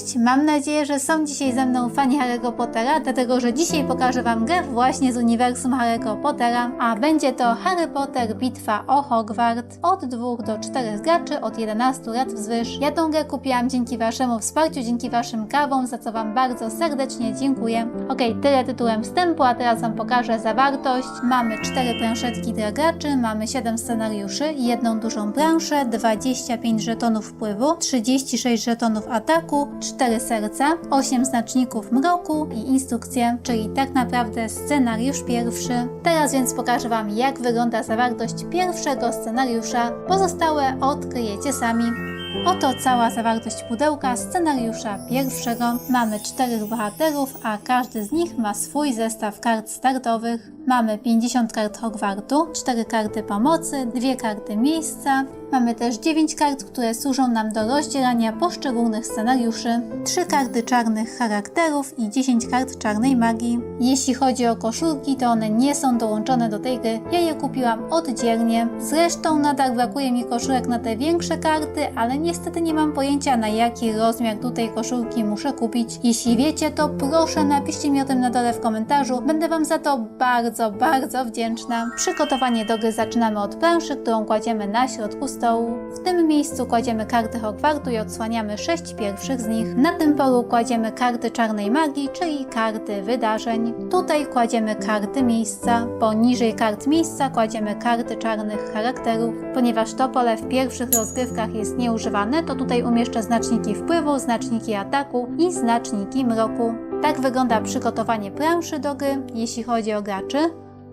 Cześć, mam nadzieję, że są dzisiaj ze mną fani Harry'ego Pottera, dlatego że dzisiaj pokażę Wam grę właśnie z uniwersum Harry'ego Pottera, a będzie to Harry Potter Bitwa o Hogwart od 2 do 4 graczy, od 11 lat wzwyż. Ja tą grę kupiłam dzięki Waszemu wsparciu, dzięki Waszym kawom, za co Wam bardzo serdecznie dziękuję. Ok, tyle tytułem wstępu, a teraz Wam pokażę zawartość. Mamy 4 planszetki dla graczy, mamy 7 scenariuszy, jedną dużą planszę, 25 żetonów wpływu, 36 żetonów ataku, 4 serca, 8 znaczników mroku i instrukcje, czyli tak naprawdę scenariusz pierwszy. Teraz więc pokażę Wam, jak wygląda zawartość pierwszego scenariusza. Pozostałe odkryjecie sami. Oto cała zawartość pudełka scenariusza pierwszego. Mamy czterech bohaterów, a każdy z nich ma swój zestaw kart startowych. Mamy 50 kart Hogwartu, 4 karty pomocy, 2 karty miejsca. Mamy też 9 kart, które służą nam do rozdzielania poszczególnych scenariuszy, 3 karty czarnych charakterów i 10 kart czarnej magii. Jeśli chodzi o koszulki, to one nie są dołączone do tej gry. Ja je kupiłam oddzielnie. Zresztą nadal brakuje mi koszulek na te większe karty, ale niestety nie mam pojęcia na jaki rozmiar tutaj koszulki muszę kupić. Jeśli wiecie, to proszę napiszcie mi o tym na dole w komentarzu. Będę Wam za to bardzo, bardzo wdzięczna. Przygotowanie do gry zaczynamy od planszy, którą kładziemy na środku stołu. W tym miejscu kładziemy karty Hogwartu i odsłaniamy sześć pierwszych z nich. Na tym polu kładziemy karty czarnej magii, czyli karty wydarzeń. Tutaj kładziemy karty miejsca. Poniżej kart miejsca kładziemy karty czarnych charakterów. Ponieważ to pole w pierwszych rozgrywkach jest nieużywane, to tutaj umieszczę znaczniki wpływu, znaczniki ataku i znaczniki mroku. Tak wygląda przygotowanie planszy do gry, jeśli chodzi o graczy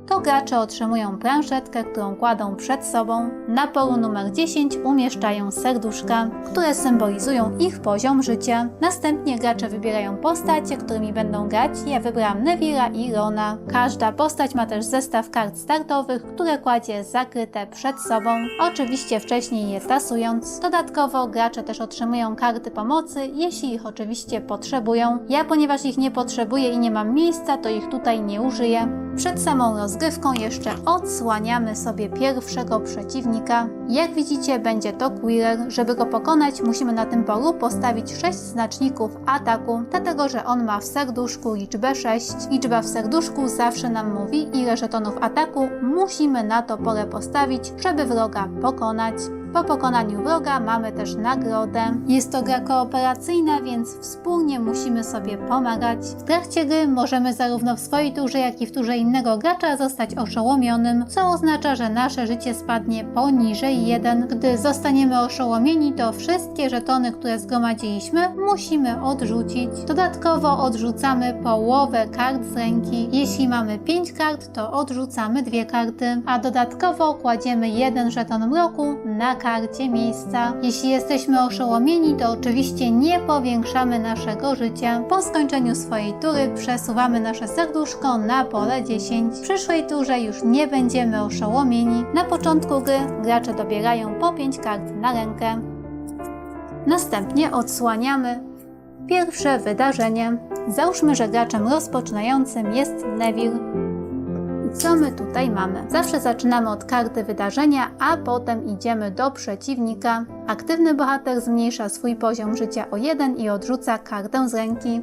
to gracze otrzymują planszetkę, którą kładą przed sobą. Na polu numer 10 umieszczają serduszka, które symbolizują ich poziom życia. Następnie gracze wybierają postacie, którymi będą grać. Ja wybrałam Neville'a i Rona. Każda postać ma też zestaw kart startowych, które kładzie zakryte przed sobą, oczywiście wcześniej je tasując. Dodatkowo gracze też otrzymują karty pomocy, jeśli ich oczywiście potrzebują. Ja, ponieważ ich nie potrzebuję i nie mam miejsca, to ich tutaj nie użyję. Przed samą rozgrywką jeszcze odsłaniamy sobie pierwszego przeciwnika. Jak widzicie, będzie to Quirrell. Żeby go pokonać, musimy na tym polu postawić 6 znaczników ataku, dlatego że on ma w serduszku liczbę 6. Liczba w serduszku zawsze nam mówi, ile żetonów ataku musimy na to pole postawić, żeby wroga pokonać. Po pokonaniu wroga mamy też nagrodę. Jest to gra kooperacyjna, więc wspólnie musimy sobie pomagać. W trakcie gry możemy zarówno w swojej turze, jak i w turze innego gracza zostać oszołomionym, co oznacza, że nasze życie spadnie poniżej 1. Gdy zostaniemy oszołomieni, to wszystkie żetony, które zgromadziliśmy, musimy odrzucić. Dodatkowo odrzucamy połowę kart z ręki. Jeśli mamy 5 kart, to odrzucamy dwie karty, a dodatkowo kładziemy jeden żeton mroku na karcie miejsca. Jeśli jesteśmy oszołomieni, to oczywiście nie powiększamy naszego życia. Po skończeniu swojej tury przesuwamy nasze serduszko na pole 10. W przyszłej turze już nie będziemy oszołomieni. Na początku gry gracze dobierają po 5 kart na rękę. Następnie odsłaniamy pierwsze wydarzenie. Załóżmy, że graczem rozpoczynającym jest Neville. I co my tutaj mamy? Zawsze zaczynamy od karty wydarzenia, a potem idziemy do przeciwnika. Aktywny bohater zmniejsza swój poziom życia o 1 i odrzuca kartę z ręki.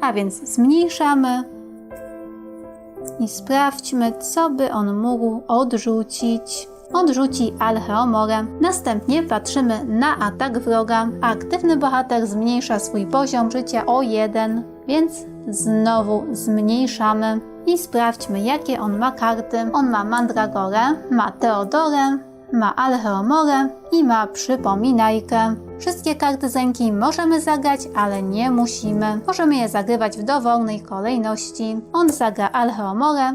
A więc zmniejszamy i sprawdźmy, co by on mógł odrzucić. Odrzuci Alcheomorę. Następnie patrzymy na atak wroga. Aktywny bohater zmniejsza swój poziom życia o 1, więc znowu zmniejszamy. I sprawdźmy, jakie on ma karty. On ma Mandragorę, ma Teodorę, ma Alcheomorę i ma Przypominajkę. Wszystkie karty z ręki możemy zagrać, ale nie musimy. Możemy je zagrywać w dowolnej kolejności. On zagra Alcheomorę,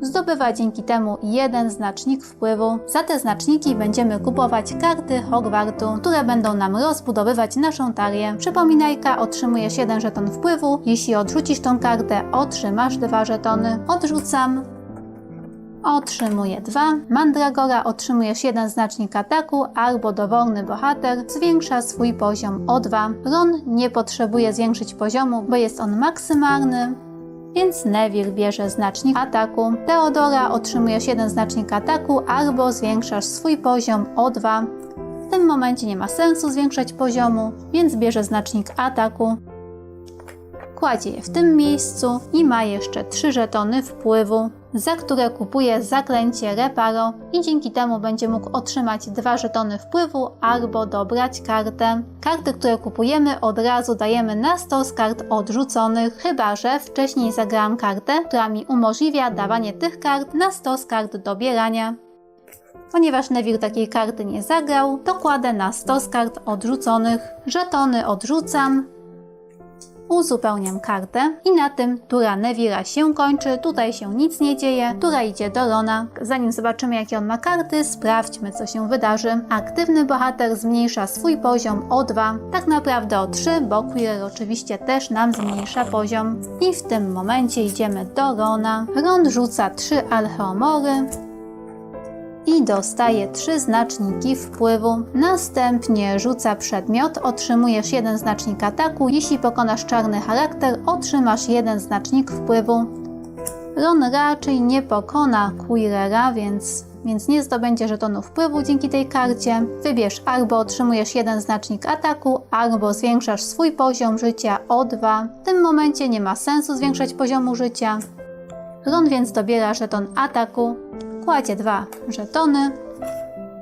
Zdobywa dzięki temu jeden znacznik wpływu. Za te znaczniki będziemy kupować karty Hogwartu, które będą nam rozbudowywać naszą talię. Przypominajka otrzymuje 7 żeton wpływu. Jeśli odrzucisz tą kartę, otrzymasz 2 żetony. Odrzucam. Otrzymuje 2. Mandragora otrzymujesz jeden znacznik ataku albo dowolny bohater zwiększa swój poziom o 2. Ron nie potrzebuje zwiększyć poziomu, bo jest on maksymalny więc Neville bierze znacznik ataku. Teodora otrzymujesz jeden znacznik ataku albo zwiększasz swój poziom o 2. W tym momencie nie ma sensu zwiększać poziomu, więc bierze znacznik ataku. Kładzie je w tym miejscu i ma jeszcze trzy żetony wpływu, za które kupuje zaklęcie Reparo i dzięki temu będzie mógł otrzymać dwa żetony wpływu albo dobrać kartę. Karty, które kupujemy od razu dajemy na stos kart odrzuconych, chyba że wcześniej zagrałam kartę, która mi umożliwia dawanie tych kart na stos kart dobierania. Ponieważ Neville takiej karty nie zagrał, to kładę na stos kart odrzuconych. Żetony odrzucam, uzupełniam kartę i na tym tura Neville'a się kończy. Tutaj się nic nie dzieje, tura idzie do Rona. Zanim zobaczymy jakie on ma karty, sprawdźmy co się wydarzy. Aktywny bohater zmniejsza swój poziom o 2, tak naprawdę o 3, bo Quirrell oczywiście też nam zmniejsza poziom. I w tym momencie idziemy do Rona. Ron rzuca 3 alcheomory, i dostaje trzy znaczniki wpływu. Następnie rzuca przedmiot, otrzymujesz jeden znacznik ataku. Jeśli pokonasz czarny charakter, otrzymasz jeden znacznik wpływu. Ron raczej nie pokona Quirrera, więc, więc nie zdobędzie żetonu wpływu dzięki tej karcie. Wybierz albo otrzymujesz jeden znacznik ataku, albo zwiększasz swój poziom życia o 2. W tym momencie nie ma sensu zwiększać poziomu życia. Ron więc dobiera żeton ataku, kładzie dwa żetony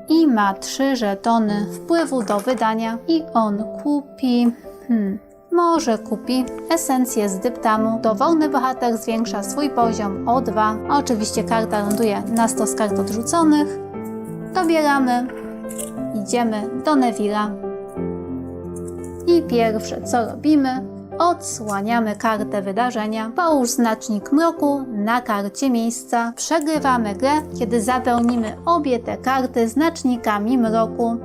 i ma trzy żetony wpływu do wydania i on kupi... Hmm, może kupi esencję z dyptamu. Dowolny bohater zwiększa swój poziom o 2. Oczywiście karta ląduje na stos kart odrzuconych. Dobieramy. Idziemy do Neville'a. I pierwsze co robimy, odsłaniamy kartę wydarzenia. Połóż znacznik mroku na karcie miejsca. Przegrywamy grę, kiedy zapełnimy obie te karty znacznikami mroku.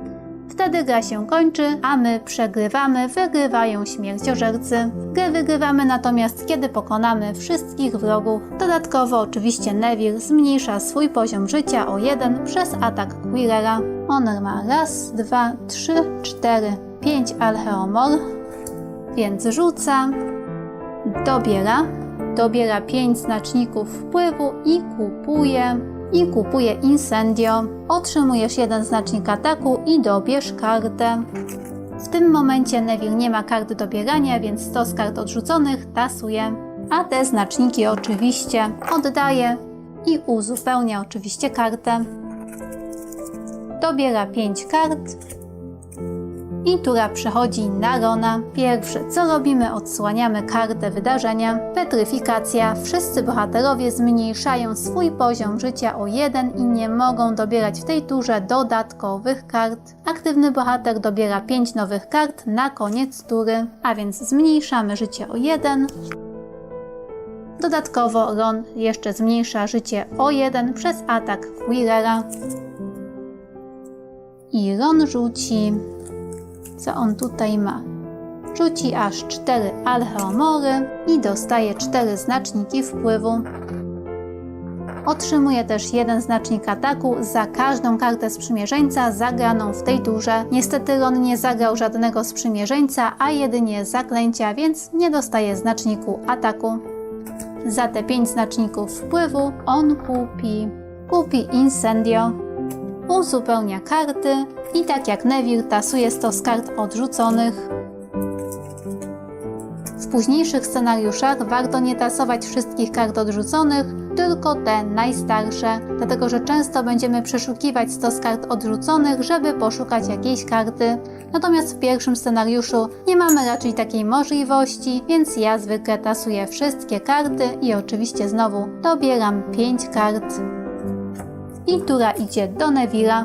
Wtedy gra się kończy, a my przegrywamy, wygrywają śmierciożercy. Grę wygrywamy natomiast, kiedy pokonamy wszystkich wrogów. Dodatkowo oczywiście Neville zmniejsza swój poziom życia o 1 przez atak Quirrella. On ma raz, dwa, trzy, cztery, pięć alcheomor, więc rzuca, dobiera, dobiera 5 znaczników wpływu i kupuje, i kupuje incendio. Otrzymujesz jeden znacznik ataku i dobierz kartę. W tym momencie Neville nie ma karty dobierania, więc stos kart odrzuconych tasuje, a te znaczniki oczywiście oddaje i uzupełnia oczywiście kartę. Dobiera 5 kart i tura przechodzi na Rona. Pierwsze co robimy, odsłaniamy kartę wydarzenia. Petryfikacja. Wszyscy bohaterowie zmniejszają swój poziom życia o 1 i nie mogą dobierać w tej turze dodatkowych kart. Aktywny bohater dobiera 5 nowych kart na koniec tury, a więc zmniejszamy życie o 1. Dodatkowo Ron jeszcze zmniejsza życie o 1 przez atak Quirrella. I Ron rzuci co on tutaj ma. Rzuci aż 4 alcheomory i dostaje 4 znaczniki wpływu. Otrzymuje też jeden znacznik ataku za każdą kartę sprzymierzeńca zagraną w tej turze. Niestety Ron nie zagrał żadnego sprzymierzeńca, a jedynie zaklęcia, więc nie dostaje znaczniku ataku. Za te 5 znaczników wpływu on kupi, kupi Incendio, uzupełnia karty i tak jak Neville tasuje stos kart odrzuconych. W późniejszych scenariuszach warto nie tasować wszystkich kart odrzuconych, tylko te najstarsze, dlatego że często będziemy przeszukiwać stos kart odrzuconych, żeby poszukać jakiejś karty. Natomiast w pierwszym scenariuszu nie mamy raczej takiej możliwości, więc ja zwykle tasuję wszystkie karty i oczywiście znowu dobieram 5 kart. I tura idzie do Neville'a.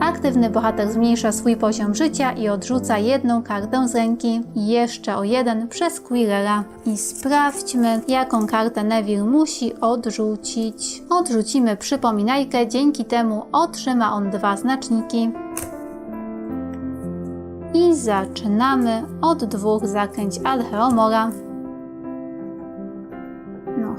Aktywny bohater zmniejsza swój poziom życia i odrzuca jedną kartę z ręki, jeszcze o jeden przez Quirrella. I sprawdźmy, jaką kartę Neville musi odrzucić. Odrzucimy przypominajkę, dzięki temu otrzyma on dwa znaczniki. I zaczynamy od dwóch zaklęć Alcheomora.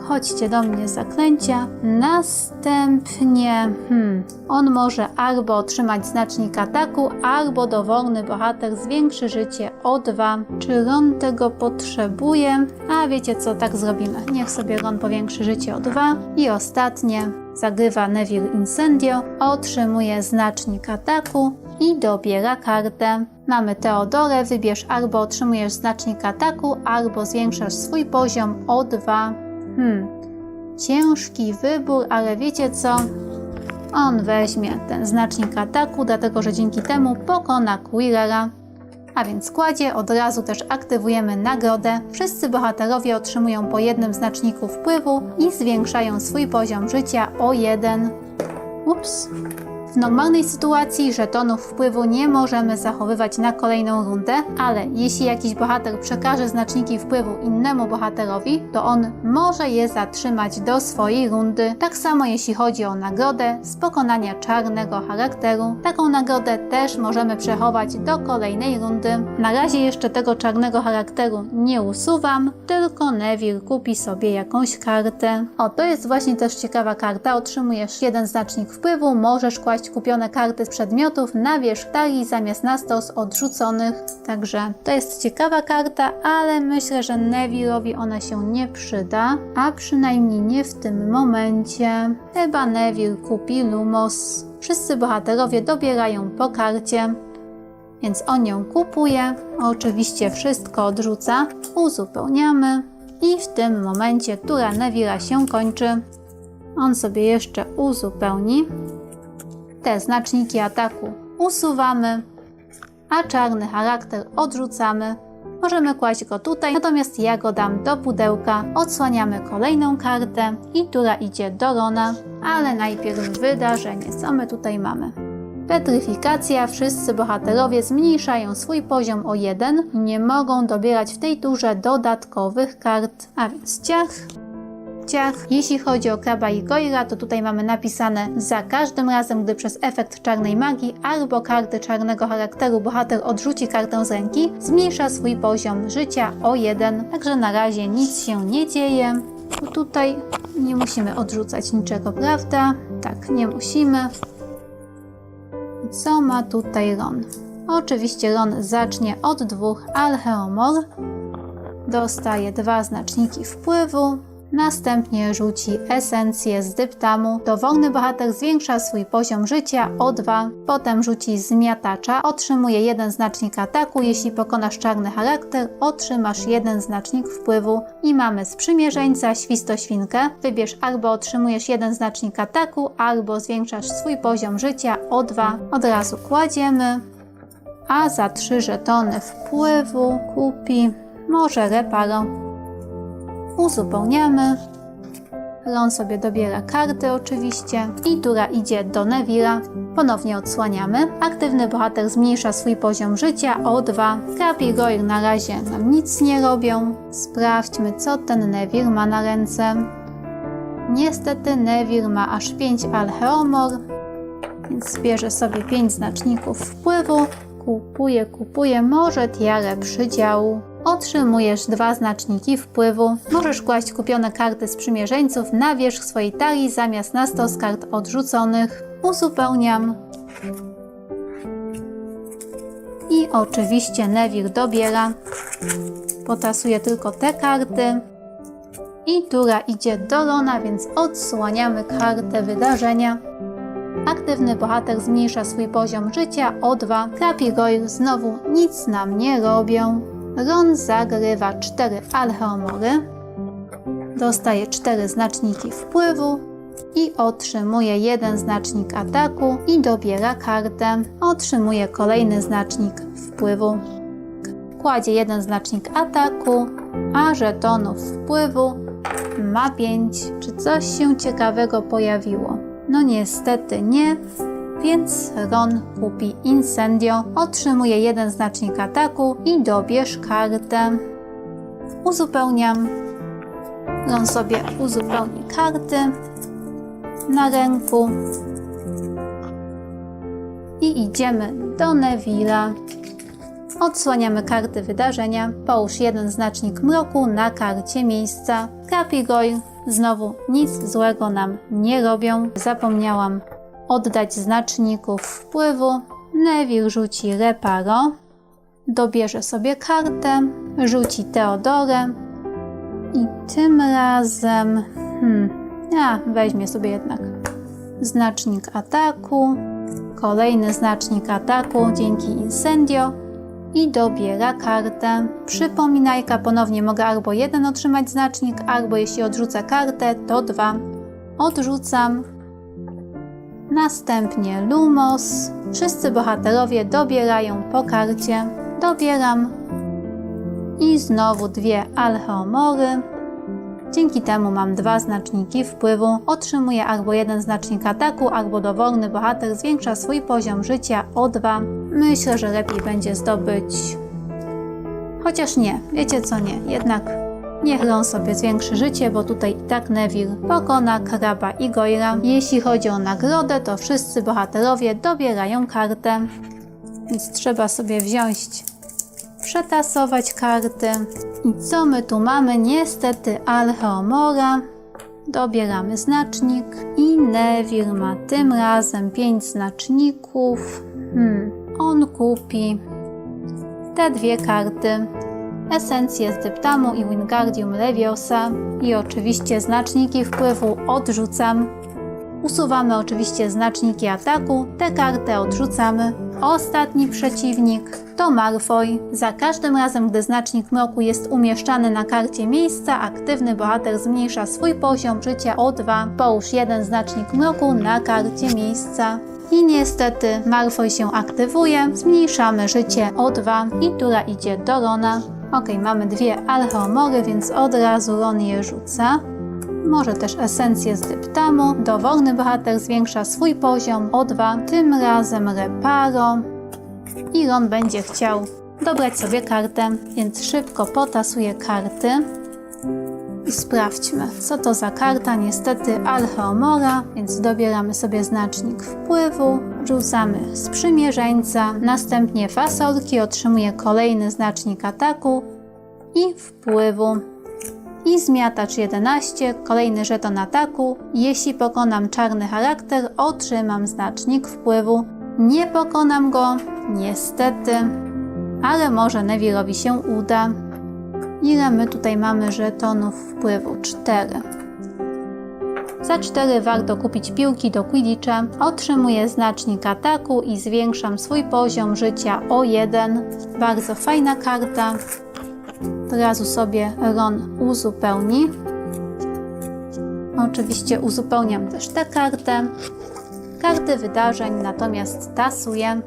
Chodźcie do mnie zaklęcia. Następnie hmm, on może albo otrzymać znacznik ataku, albo dowolny bohater zwiększy życie o 2. Czy Ron tego potrzebuje? A wiecie co, tak zrobimy. Niech sobie Ron powiększy życie o 2. I ostatnie zagrywa Neville Incendio, otrzymuje znacznik ataku i dobiera kartę. Mamy Teodorę, wybierz albo otrzymujesz znacznik ataku, albo zwiększasz swój poziom o 2. Hmm, ciężki wybór, ale wiecie co? On weźmie ten znacznik ataku, dlatego że dzięki temu pokona Quirera. A więc w składzie od razu też aktywujemy nagrodę. Wszyscy bohaterowie otrzymują po jednym znaczniku wpływu i zwiększają swój poziom życia o jeden. Ups. W normalnej sytuacji żetonów wpływu nie możemy zachowywać na kolejną rundę, ale jeśli jakiś bohater przekaże znaczniki wpływu innemu bohaterowi, to on może je zatrzymać do swojej rundy. Tak samo jeśli chodzi o nagrodę z pokonania czarnego charakteru. Taką nagrodę też możemy przechować do kolejnej rundy. Na razie jeszcze tego czarnego charakteru nie usuwam, tylko Neville kupi sobie jakąś kartę. O, to jest właśnie też ciekawa karta. Otrzymujesz jeden znacznik wpływu, możesz kłaść kupione karty z przedmiotów na wierzch talii zamiast na stos odrzuconych. Także to jest ciekawa karta, ale myślę, że Neville'owi ona się nie przyda, a przynajmniej nie w tym momencie. Chyba Neville kupi Lumos. Wszyscy bohaterowie dobierają po karcie. Więc on ją kupuje, oczywiście wszystko odrzuca, uzupełniamy i w tym momencie tura Neville'a się kończy. On sobie jeszcze uzupełni. Te znaczniki ataku usuwamy, a czarny charakter odrzucamy. Możemy kłaść go tutaj, natomiast ja go dam do pudełka. Odsłaniamy kolejną kartę i tura idzie do Rona, ale najpierw wydarzenie. Co my tutaj mamy? Petryfikacja. Wszyscy bohaterowie zmniejszają swój poziom o jeden i nie mogą dobierać w tej turze dodatkowych kart. A więc ciach, Jeśli chodzi o kraba i goira, to tutaj mamy napisane za każdym razem, gdy przez efekt czarnej magii albo karty czarnego charakteru bohater odrzuci kartę z ręki, zmniejsza swój poziom życia o jeden. Także na razie nic się nie dzieje. Bo tutaj nie musimy odrzucać niczego, prawda? Tak, nie musimy. Co ma tutaj Ron? Oczywiście Ron zacznie od dwóch Alcheomor. Dostaje dwa znaczniki wpływu. Następnie rzuci esencję z dyptamu. Dowolny bohater zwiększa swój poziom życia o 2. Potem rzuci zmiatacza. Otrzymuje jeden znacznik ataku. Jeśli pokonasz czarny charakter, otrzymasz jeden znacznik wpływu. I mamy sprzymierzeńca, świstoświnkę. Wybierz albo otrzymujesz jeden znacznik ataku, albo zwiększasz swój poziom życia o 2. Od razu kładziemy. A za 3 żetony wpływu kupi może reparo. Uzupełniamy. Ron sobie dobiera karty oczywiście i tura idzie do Neville'a. Ponownie odsłaniamy. Aktywny bohater zmniejsza swój poziom życia o 2. Krab i Goyle na razie nam nic nie robią. Sprawdźmy co ten Neville ma na ręce. Niestety Neville ma aż 5 Alcheomor, więc zbierze sobie 5 znaczników wpływu. Kupuje, kupuje, może tiarę przydziału. Otrzymujesz dwa znaczniki wpływu. Możesz kłaść kupione karty sprzymierzeńców na wierzch swojej talii zamiast na stos kart odrzuconych. Uzupełniam. I oczywiście Neville dobiera. Potasuje tylko te karty. I tura idzie do Lona, więc odsłaniamy kartę wydarzenia. Aktywny bohater zmniejsza swój poziom życia o 2. Krab i Goyle znowu nic nam nie robią. Ron zagrywa 4 alcheomory, dostaje 4 znaczniki wpływu i otrzymuje jeden znacznik ataku i dobiera kartę. Otrzymuje kolejny znacznik wpływu. Kładzie jeden znacznik ataku, a żetonów wpływu ma 5. Czy coś się ciekawego pojawiło? No niestety nie, więc Ron kupi Incendio, otrzymuje jeden znacznik ataku i dobierz kartę. Uzupełniam. Ron sobie uzupełni karty na ręku. I idziemy do Neville'a. Odsłaniamy karty wydarzenia. Połóż jeden znacznik mroku na karcie miejsca. Kapigoy znowu nic złego nam nie robią. Zapomniałam oddać znaczników wpływu. Neville rzuci reparo. Dobierze sobie kartę. Rzuci Teodorę. I tym razem... Hmm, a, weźmie sobie jednak znacznik ataku. kolejny znacznik ataku dzięki Incendio i dobiera kartę. Przypominajka ponownie mogę albo jeden otrzymać znacznik, albo jeśli odrzucę kartę, to dwa. Odrzucam. Następnie Lumos. Wszyscy bohaterowie dobierają po karcie. Dobieram. I znowu dwie Alcheomory. Dzięki temu mam dwa znaczniki wpływu. Otrzymuję albo jeden znacznik ataku, albo dowolny bohater zwiększa swój poziom życia o dwa. Myślę, że lepiej będzie zdobyć. Chociaż nie, wiecie co nie, jednak niech Ron sobie zwiększy życie, bo tutaj i tak Neville pokona Kraba i Goira. Jeśli chodzi o nagrodę, to wszyscy bohaterowie dobierają kartę. Więc trzeba sobie wziąć przetasować karty. I co my tu mamy? Niestety Alcheomora. Dobieramy znacznik i Neville ma tym razem 5 znaczników. Hmm, on kupi te dwie karty. Esencję z Dyptamu i Wingardium Leviosa i oczywiście znaczniki wpływu odrzucam. Usuwamy oczywiście znaczniki ataku, tę kartę odrzucamy. Ostatni przeciwnik to Malfoy. Za każdym razem, gdy znacznik mroku jest umieszczany na karcie miejsca, aktywny bohater zmniejsza swój poziom życia o 2. Połóż jeden znacznik mroku na karcie miejsca. I niestety Malfoy się aktywuje, zmniejszamy życie o 2 i tura idzie do Rona. Ok, mamy dwie alcheomory, więc od razu Ron je rzuca. Może też esencję z dyptamu. Dowolny bohater zwiększa swój poziom o 2, tym razem reparo. I Ron będzie chciał dobrać sobie kartę, więc szybko potasuje karty. I sprawdźmy, co to za karta. Niestety Alcheomora, więc dobieramy sobie znacznik wpływu. Rzucamy sprzymierzeńca, następnie fasolki otrzymuje kolejny znacznik ataku i wpływu i zmiatacz 11, kolejny żeton ataku. Jeśli pokonam czarny charakter, otrzymam znacznik wpływu. Nie pokonam go, niestety, ale może Nevilowi się uda. Ile my tutaj mamy żetonów wpływu? 4. Za 4 warto kupić piłki do Quidditcha. Otrzymuję znacznik ataku i zwiększam swój poziom życia o 1. Bardzo fajna karta od razu sobie Ron uzupełni. Oczywiście uzupełniam też tę kartę. Karty wydarzeń natomiast tasuję.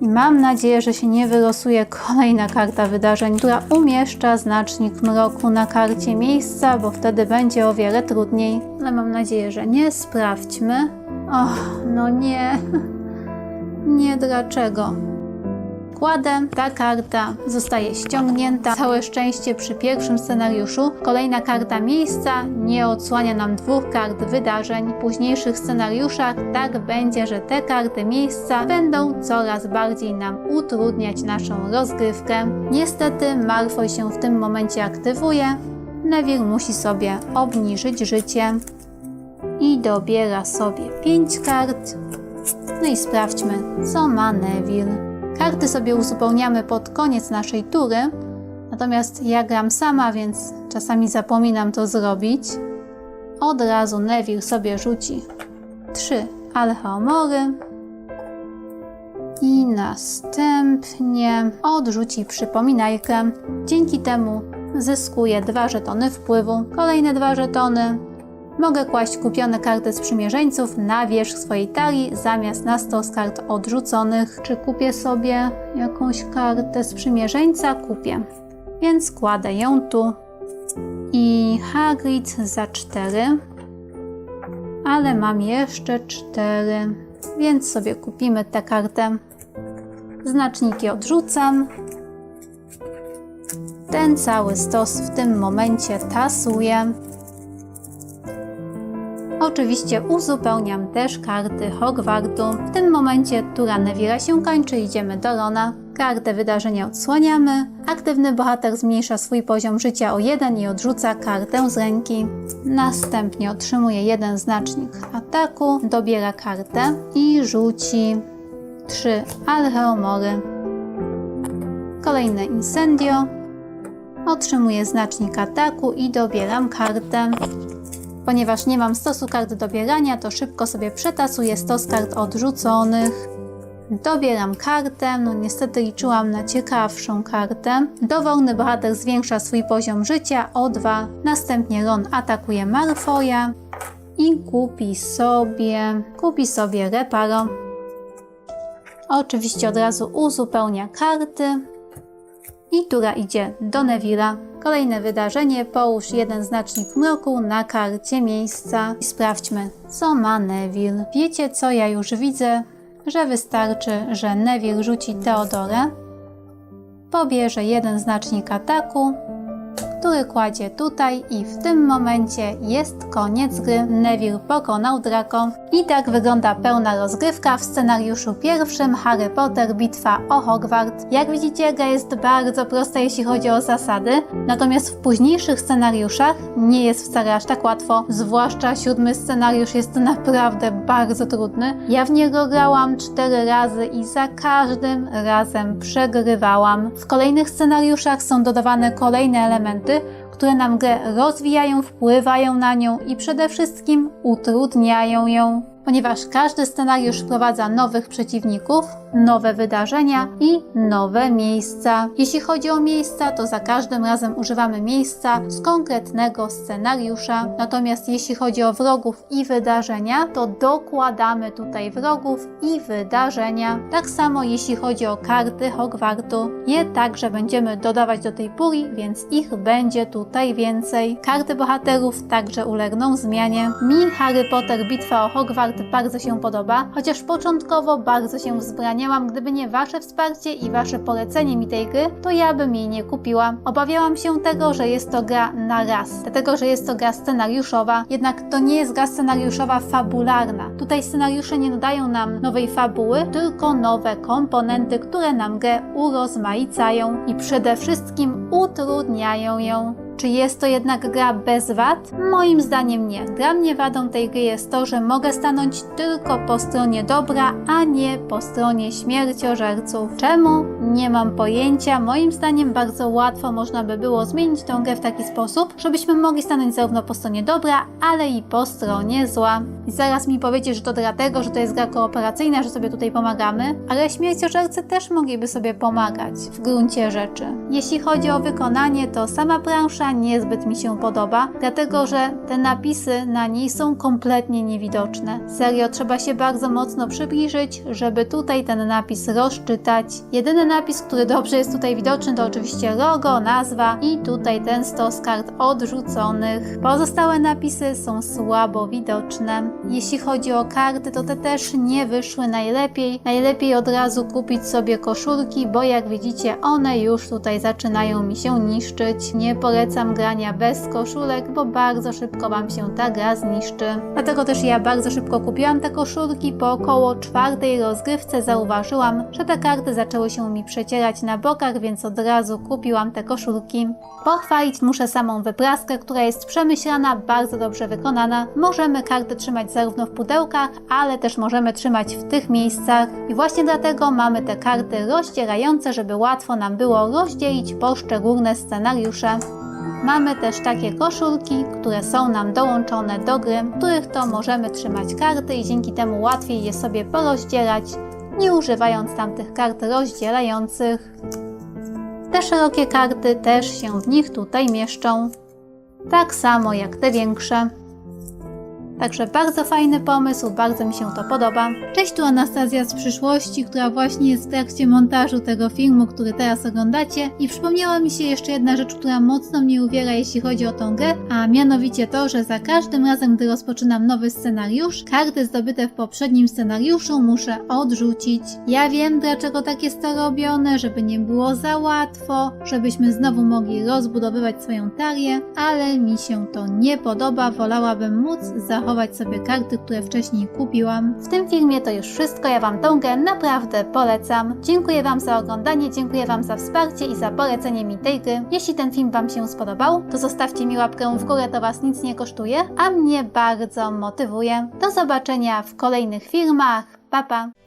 I mam nadzieję, że się nie wylosuje kolejna karta wydarzeń, która umieszcza znacznik mroku na karcie miejsca, bo wtedy będzie o wiele trudniej. Ale mam nadzieję, że nie. Sprawdźmy. Och, no nie. Nie dlaczego kładę, ta karta zostaje ściągnięta. Całe szczęście przy pierwszym scenariuszu. Kolejna karta miejsca nie odsłania nam dwóch kart wydarzeń. W późniejszych scenariuszach tak będzie, że te karty miejsca będą coraz bardziej nam utrudniać naszą rozgrywkę. Niestety Malfoy się w tym momencie aktywuje. Neville musi sobie obniżyć życie i dobiera sobie 5 kart. No i sprawdźmy, co ma Neville. Karty sobie uzupełniamy pod koniec naszej tury, natomiast ja gram sama, więc czasami zapominam to zrobić. Od razu Neville sobie rzuci trzy alcheomory i następnie odrzuci przypominajkę. Dzięki temu zyskuje dwa żetony wpływu, kolejne dwa żetony Mogę kłaść kupione karty sprzymierzeńców na wierzch swojej talii zamiast na stos kart odrzuconych. Czy kupię sobie jakąś kartę sprzymierzeńca? Kupię. Więc kładę ją tu. I Hagrid za 4. Ale mam jeszcze 4. Więc sobie kupimy tę kartę. Znaczniki odrzucam. Ten cały stos w tym momencie tasuję. Oczywiście uzupełniam też karty Hogwartu. W tym momencie tura Neville'a się kończy, idziemy do Rona. Kartę wydarzenia odsłaniamy. Aktywny bohater zmniejsza swój poziom życia o jeden i odrzuca kartę z ręki. Następnie otrzymuje jeden znacznik ataku, dobiera kartę i rzuci trzy alcheomory. Kolejne incendio. Otrzymuję znacznik ataku i dobieram kartę. Ponieważ nie mam stosu kart dobierania, to szybko sobie przetasuję stos kart odrzuconych. Dobieram kartę, no niestety liczyłam na ciekawszą kartę. Dowolny bohater zwiększa swój poziom życia o 2. Następnie Ron atakuje Malfoya i kupi sobie, kupi sobie reparo. Oczywiście od razu uzupełnia karty. I tura idzie do Neville'a. Kolejne wydarzenie, połóż jeden znacznik mroku na karcie miejsca. I sprawdźmy, co ma Neville. Wiecie co, ja już widzę, że wystarczy, że Neville rzuci Teodorę. Pobierze jeden znacznik ataku, który kładzie tutaj i w tym momencie jest koniec gry. Neville pokonał Draco. I tak wygląda pełna rozgrywka w scenariuszu pierwszym Harry Potter Bitwa o Hogwart. Jak widzicie, gra jest bardzo prosta jeśli chodzi o zasady, natomiast w późniejszych scenariuszach nie jest wcale aż tak łatwo, zwłaszcza siódmy scenariusz jest naprawdę bardzo trudny. Ja w niego grałam cztery razy i za każdym razem przegrywałam. W kolejnych scenariuszach są dodawane kolejne elementy, które nam grę rozwijają, wpływają na nią i przede wszystkim utrudniają ją. Ponieważ każdy scenariusz wprowadza nowych przeciwników, nowe wydarzenia i nowe miejsca. Jeśli chodzi o miejsca, to za każdym razem używamy miejsca z konkretnego scenariusza. Natomiast jeśli chodzi o wrogów i wydarzenia, to dokładamy tutaj wrogów i wydarzenia. Tak samo jeśli chodzi o karty Hogwartu. Je także będziemy dodawać do tej puli, więc ich będzie tutaj więcej. Karty bohaterów także ulegną zmianie. Mi Harry Potter Bitwa o Hogwart bardzo się podoba, chociaż początkowo bardzo się wzbraniałam, gdyby nie Wasze wsparcie i Wasze polecenie mi tej gry, to ja bym jej nie kupiła. Obawiałam się tego, że jest to gra na raz, dlatego że jest to gra scenariuszowa, jednak to nie jest gra scenariuszowa fabularna. Tutaj scenariusze nie dodają nam nowej fabuły, tylko nowe komponenty, które nam grę urozmaicają i przede wszystkim utrudniają ją. Czy jest to jednak gra bez wad? Moim zdaniem nie. Dla mnie wadą tej gry jest to, że mogę stanąć tylko po stronie dobra, a nie po stronie śmierciożerców. Czemu? Nie mam pojęcia. Moim zdaniem bardzo łatwo można by było zmienić tę grę w taki sposób, żebyśmy mogli stanąć zarówno po stronie dobra, ale i po stronie zła. I zaraz mi powiecie, że to dlatego, że to jest gra kooperacyjna, że sobie tutaj pomagamy, ale śmierciożercy też mogliby sobie pomagać w gruncie rzeczy. Jeśli chodzi o wykonanie, to sama plansza niezbyt mi się podoba, dlatego że te napisy na niej są kompletnie niewidoczne. Serio, trzeba się bardzo mocno przybliżyć, żeby tutaj ten napis rozczytać. Jedyny napis, który dobrze jest tutaj widoczny, to oczywiście logo, nazwa i tutaj ten stos kart odrzuconych. Pozostałe napisy są słabo widoczne. Jeśli chodzi o karty, to te też nie wyszły najlepiej. Najlepiej od razu kupić sobie koszulki, bo jak widzicie, one już tutaj zaczynają mi się niszczyć. Nie polecam grania bez koszulek, bo bardzo szybko Wam się ta gra zniszczy. Dlatego też ja bardzo szybko kupiłam te koszulki. Po około czwartej rozgrywce zauważyłam, że te karty zaczęły się mi przecierać na bokach, więc od razu kupiłam te koszulki. Pochwalić muszę samą wypraskę, która jest przemyślana, bardzo dobrze wykonana. Możemy karty trzymać zarówno w pudełkach, ale też możemy trzymać w tych miejscach. I właśnie dlatego mamy te karty rozdzielające, żeby łatwo nam było rozdzielić poszczególne scenariusze. Mamy też takie koszulki, które są nam dołączone do gry, których to możemy trzymać karty i dzięki temu łatwiej je sobie porozdzielać, nie używając tamtych kart rozdzielających. Te szerokie karty też się w nich tutaj mieszczą, tak samo jak te większe. Także bardzo fajny pomysł, bardzo mi się to podoba. Cześć, tu Anastazja z przyszłości, która właśnie jest w trakcie montażu tego filmu, który teraz oglądacie. I przypomniała mi się jeszcze jedna rzecz, która mocno mnie uwiera, jeśli chodzi o tą grę, a mianowicie to, że za każdym razem, gdy rozpoczynam nowy scenariusz, karty zdobyte w poprzednim scenariuszu muszę odrzucić. Ja wiem, dlaczego tak jest to robione, żeby nie było za łatwo, żebyśmy znowu mogli rozbudowywać swoją talię, ale mi się to nie podoba, wolałabym móc zachować sobie karty, które wcześniej kupiłam. W tym filmie to już wszystko, ja Wam tą grę naprawdę polecam. Dziękuję Wam za oglądanie, dziękuję Wam za wsparcie i za polecenie mi tej gry. Jeśli ten film Wam się spodobał, to zostawcie mi łapkę w górę, to Was nic nie kosztuje, a mnie bardzo motywuje. Do zobaczenia w kolejnych filmach. Pa, pa!